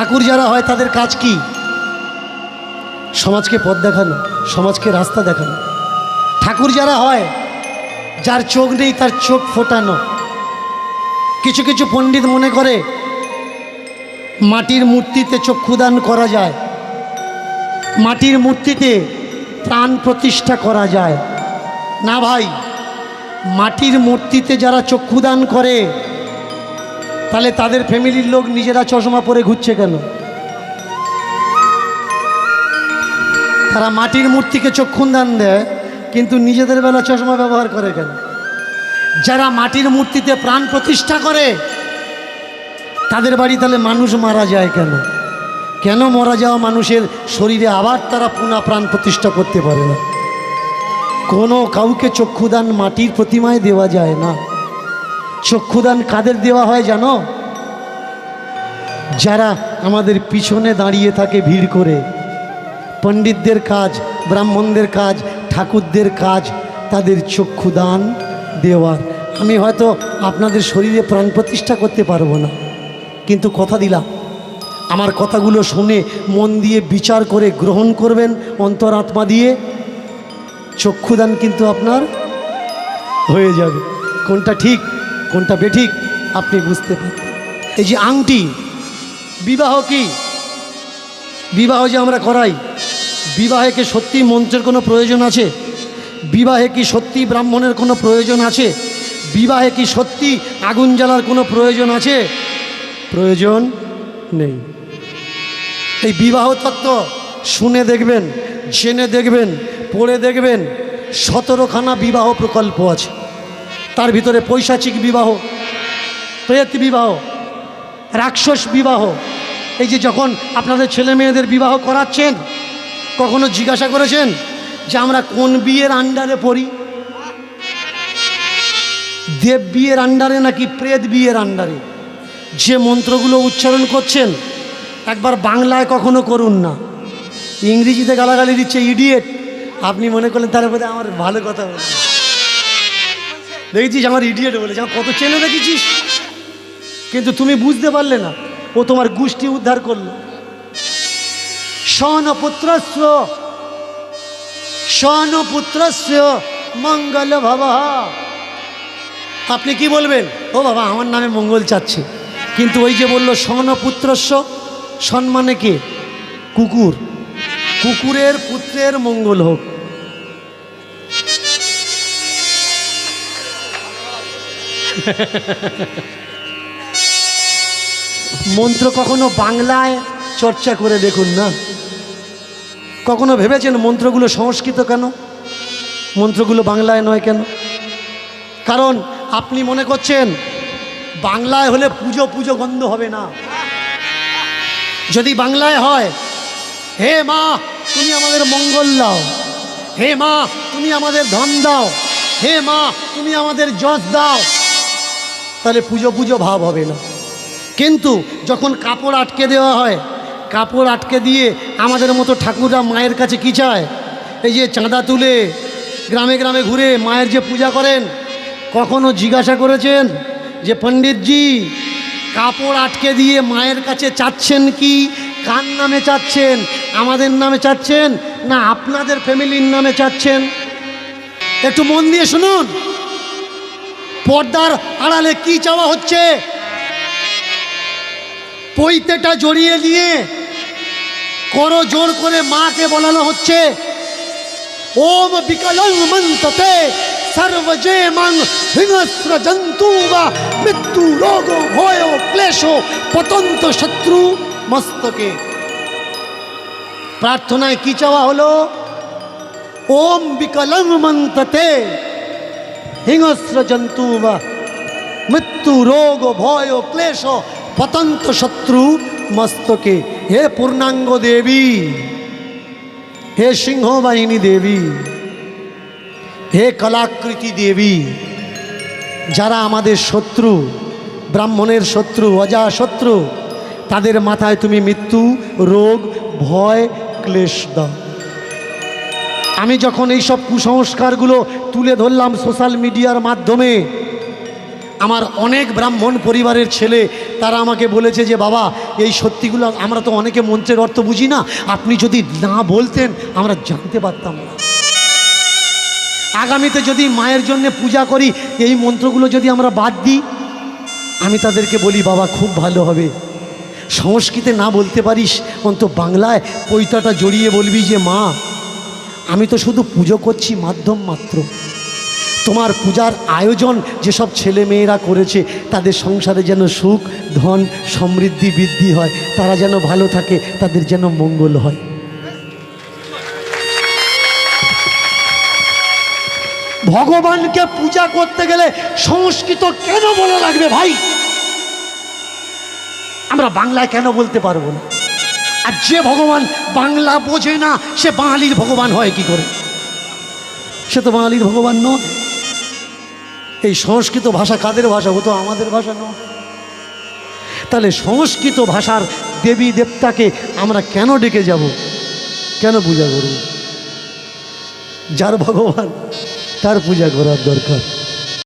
ঠাকুর যারা হয় তাদের কাজ কি? সমাজকে পথ দেখানো, সমাজকে রাস্তা দেখানো। ঠাকুর যারা হয়, যার চোখ নেই তার চোখ ফোটানো। কিছু কিছু পণ্ডিত মনে করে, মাটির মূর্তিতে চক্ষুদান করা যায়। মাটির মূর্তিতে প্রাণ প্রতিষ্ঠা করা যায়। না ভাই, মাটির মূর্তিতে যারা চক্ষুদান করে তাহলে তাদের ফ্যামিলির লোক নিজেরা চশমা পরে ঘুরছে কেন? তারা মাটির মূর্তিকে চক্ষুদান দেয়, কিন্তু নিজেদের বেলা চশমা ব্যবহার করে কেন? যারা মাটির মূর্তিতে প্রাণ প্রতিষ্ঠা করে, তাদের বাড়ি তাহলে মানুষ মারা যায় কেন? কেন মারা যাওয়া মানুষের শরীরে আবার তারা পুনা প্রাণ প্রতিষ্ঠা করতে পারে না? কোনো কাউকে চক্ষুদান মাটির প্রতিমায় দেওয়া যায় না। চক্ষুদান কাদের দেওয়া হয় জানো? যারা আমাদের পিছনে দাঁড়িয়ে থাকে ভিড় করে, পণ্ডিতদের কাজ, ব্রাহ্মণদের কাজ, ঠাকুরদের কাজ, তাদের চক্ষুদান দেওয়ার। আমি হয়তো আপনাদের শরীরে প্রাণ প্রতিষ্ঠা করতে পারব না, কিন্তু কথা দিলাম। আমার কথাগুলো শুনে মন দিয়ে বিচার করে গ্রহণ করবেন অন্তরাত্মা দিয়ে। চক্ষুদান কিন্তু আপনার হয়ে যাবে। কোনটা ঠিক? কোনটা বেঠিক আপনি বুঝতে পারবেন। এই যে আংটি, বিবাহ কি? বিবাহ যে আমরা করাই, বিবাহে কি সত্যি মন্ত্রের কোনো প্রয়োজন আছে? বিবাহে কি সত্যি ব্রাহ্মণের কোনো প্রয়োজন আছে? বিবাহে কি সত্যি আগুন জ্বালার কোনো প্রয়োজন আছে? প্রয়োজন নেই। এই বিবাহ তত্ত্ব শুনে দেখবেন, জেনে দেখবেন, পড়ে দেখবেন, সতেরোখানা বিবাহ প্রকল্প আছে। তার ভিতরে পৈশাচিক বিবাহ, প্রেত বিবাহ, রাক্ষস বিবাহ। এই যে যখন আপনাদের ছেলে মেয়েদের বিবাহ করাচ্ছেন, কখনো জিজ্ঞাসা করেছেন যে আমরা কোন বিয়ের আন্ডারে পড়ি? দেব বিয়ের আন্ডারে নাকি প্রেত বিয়ের আন্ডারে যে মন্ত্রগুলো উচ্চারণ করছেন, একবার বাংলায় কখনো করুন না। ইংরেজিতে গালাগালি দিচ্ছে ইডিয়েট আপনি মনে করলেন তার মধ্যে আমার ভালো কথা বলছে। দেখেছিস আমার ইডিয়েট বলেছে আমার কত চেনে দেখেছিস? কিন্তু তুমি বুঝতে পারলে না, ও তোমার গোষ্ঠী উদ্ধার করল। শন পুত্রস্য শন পুত্রস্য মঙ্গল ভাবা। আপনি কি বলবেন? ও বাবা, আমার নামে মঙ্গল চাচ্ছে। কিন্তু ওই যে বলল পুত্রস্য সম্মানে কে? কুকুর। কুকুরের পুত্রের মঙ্গল হোক। মন্ত্র কখনো বাংলায় চর্চা করে দেখুন না। কখনো ভেবেছেন মন্ত্রগুলো সংস্কৃত কেন? মন্ত্রগুলো বাংলায় নয় কেন? কারণ আপনি মনে করছেন, বাংলায় হলে পুজো পুজো গন্ধ হবে না। যদি বাংলায় হয়, হে মা, তুমি আমাদের মঙ্গল দাও। হে মা, তুমি আমাদের ধন দাও। হে মা, তুমি আমাদের যশ দাও। তাহলে পুজো পুজো ভাব হবে না। কিন্তু যখন কাপড় আটকে দেওয়া হয়, কাপড় আটকে দিয়ে আমাদের মতো ঠাকুররা মায়ের কাছে কী চায়? এই যে চাঁদা তুলে গ্রামে গ্রামে ঘুরে মায়ের যে পূজা করেন, কখনো জিজ্ঞাসা করেছেন যে, পণ্ডিতজি, কাপড় আটকে দিয়ে মায়ের কাছে চাচ্ছেন কি? কার নামে চাচ্ছেন? আমাদের নামে চাচ্ছেন না আপনাদের ফ্যামিলির নামে চাচ্ছেন? একটু মন দিয়ে শুনুন। পর্দার আড়ালে কি চাওয়া হচ্ছে? পৈতেটা জড়িয়ে নিয়ে করো জোর করে মাকে বলানো হচ্ছে। ওম বিকলং মন্ততে সর্বজে মাং হিংস্র জন্তু বা মৃত্যু রোগ ভয় ক্লেশ পতন্ত শত্রু মস্তকে। প্রার্থনায় কি চাওয়া হলো? ওম বিকলং মন্ততে হিংস্র জন্তু বা মৃত্যু, রোগ, ভয়, ক্লেশ পতন্ত শত্রু, মস্তকে হে পূর্ণাঙ্গ দেবী, হে সিংহবাহিনী দেবী, হে কলাকৃতি দেবী, যারা আমাদের শত্রু, ব্রাহ্মণের শত্রু অজা শত্রু, তাদের মাথায় তুমি মৃত্যু, রোগ, ভয়, ক্লেশ দাও। আমি যখন এইসব কুসংস্কারগুলো তুলে ধরলাম সোশ্যাল মিডিয়ার মাধ্যমে, আমার অনেক ব্রাহ্মণ পরিবারের ছেলে, তারা আমাকে বলেছে যে, বাবা, এই সত্যিগুলো আমরা তো অনেকে মন্ত্রের অর্থ বুঝি না। আপনি যদি না বলতেন, আমরা জানতে পারতাম না। আগামীতে যদি মায়ের জন্য পূজা করি, এই মন্ত্রগুলো যদি আমরা বাদ দিই, আমি তাদেরকে বলি, বাবা, খুব ভালো হবে। সংস্কৃতে না বলতে পারিস অন্ত বাংলায় পৈতাটা জড়িয়ে বলবি যে, মা আমি তো শুধু পুজো করছি মাধ্যম মাত্র। তোমার পূজার আয়োজন যেসব ছেলে মেয়েরা করেছে, তাদের সংসারে যেন সুখ, ধন, সমৃদ্ধি, বৃদ্ধি হয়, তারা যেন ভালো থাকে, তাদের যেন মঙ্গল হয়। ভগবানকে পূজা করতে গেলে সংস্কৃত কেন বলা লাগবে ভাই? আমরা বাংলায় কেন বলতে পারব না? আর যে ভগবান বাংলা বোঝে না, সে বাঙালির ভগবান হয় কি করে? সে তো বাঙালির ভগবান নয়। এই সংস্কৃত ভাষা কাদের ভাষা? ও তো আমাদের ভাষা নয়। তাহলে সংস্কৃত ভাষার দেবী দেবতাকে আমরা কেন ডেকে যাব? কেন পূজা করব? যার ভগবান, তার পূজা করার দরকার।